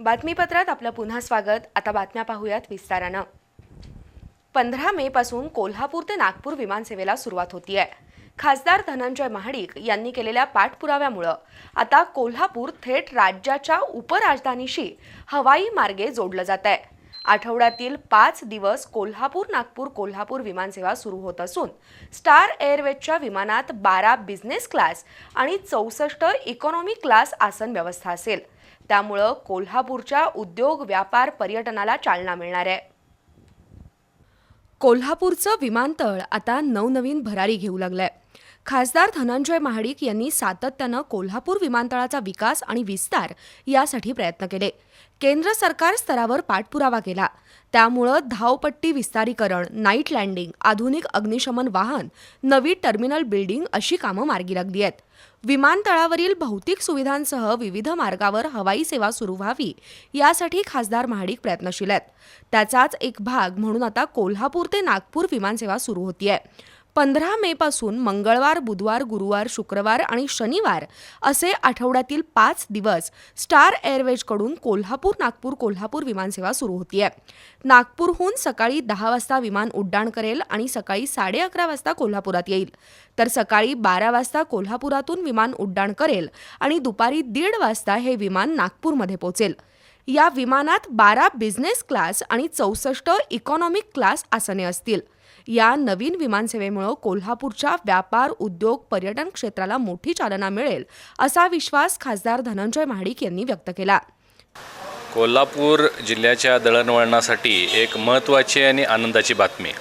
बातमीपत्रात आपलं पुन्हा स्वागत. आता बातम्या पाहूयात विस्तारानं. पंधरा मे पासून कोल्हापूर ते नागपूर विमानसेवेला सुरुवात होती आहे खासदार धनंजय महाडिक यांनी केलेल्या पाठपुराव्यामुळं आता कोल्हापूर थेट राज्याच्या उपराजधानीशी हवाई मार्गे जोडलं जात आहे आठवड्यातील पाच दिवस कोल्हापूर नागपूर कोल्हापूर विमानसेवा सुरू होत असून स्टार एअरवेजच्या विमानात बारा बिझनेस क्लास आणि चौसष्ट इकॉनॉमी क्लास आसन व्यवस्था असेल. त्यामुळं कोल्हापूरच्या उद्योग व्यापार पर्यटनाला चालना मिळणार आहे. कोल्हापूरचं विमानतळ आता नवनवीन भरारी घेऊ लागलंय. खासदार धनंजय महाडिक यांनी सातत्यानं कोल्हापूर विमानतळाचा विकास आणि विस्तार यासाठी प्रयत्न केले. केंद्र सरकार स्तरावर पाठपुरावा केला. त्यामुळं धावपट्टी विस्तारीकरण नाईट लँडिंग आधुनिक अग्निशमन वाहन नवी टर्मिनल बिल्डिंग अशी कामं मार्गी लागली आहेत. विमानतळावरील भौतिक सुविधांसह विविध मार्गावर हवाई सेवा सुरू व्हावी यासाठी खासदार महाडिक प्रयत्नशील आहेत. त्याचाच एक भाग म्हणून आता कोल्हापूर ते नागपूर विमानसेवा सुरू होतीये. पंधरा मे पासून मंगळवार बुधवार गुरुवार शुक्रवार आणि शनिवार असे आठवड्यातील पाच दिवस स्टार एअरवेजकडून कोल्हापूर नागपूर कोल्हापूर विमानसेवा सुरू होतीये. नागपूरहून सकाळी दहा वाजता विमान उड्डाण करेल आणि सकाळी साडे अकरा वाजता कोल्हापुरात येईल. तर सकाळी बारा वाजता कोल्हापुरातून विमान उड्डाण करेल आणि दुपारी दीड वाजता हे विमान नागपूरमध्ये पोहोचेल या विमानात बारा बिझनेस क्लास आणि चौसष्ट इकॉनॉमिक क्लास आसने असतील. या नवीन विमानसेवेमुळं कोल्हापूरच्या व्यापार उद्योग पर्यटन क्षेत्राला मोठी चालना मिळेल असा विश्वास खासदार धनंजय महाडिक यांनी व्यक्त केला. कोल्हापूर जिल्ह्याच्या दळणवळणासाठी एक महत्त्वाची आणि आनंदाची बातमी.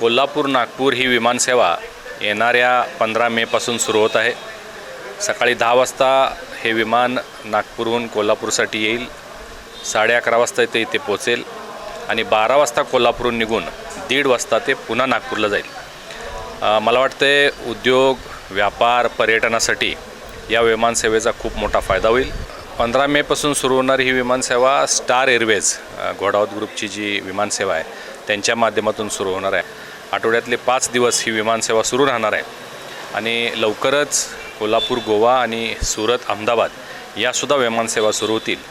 कोल्हापूर नागपूर ही विमानसेवा येणाऱ्या पंधरा मेपासून सुरू होत आहे. सकाळी दहा वाजता हे विमान नागपूरहून कोल्हापूरसाठी येईल. साडे अकरा वाजता इथे इथे पोचेल आणि बारा वाजता कोल्हापूरहून निघून दीड वाजता ते पुन्हा नागपूरला जाईल. मला वाटते उद्योग व्यापार पर्यटनासाठी या विमानसेवेचा खूप मोठा फायदा होईल. पंधरा मेपासून सुरू होणारी ही विमानसेवा स्टार एअरवेज घोडावत ग्रुपची जी विमानसेवा आहे त्यांच्या माध्यमातून सुरू होणार आहे. आठवड्यातले पाच दिवस ही विमानसेवा सुरू राहणार आहे. आणि लवकरच कोल्हापूर गोवा आणि सुरत अहमदाबाद यासुद्धा विमानसेवा सुरू होतील.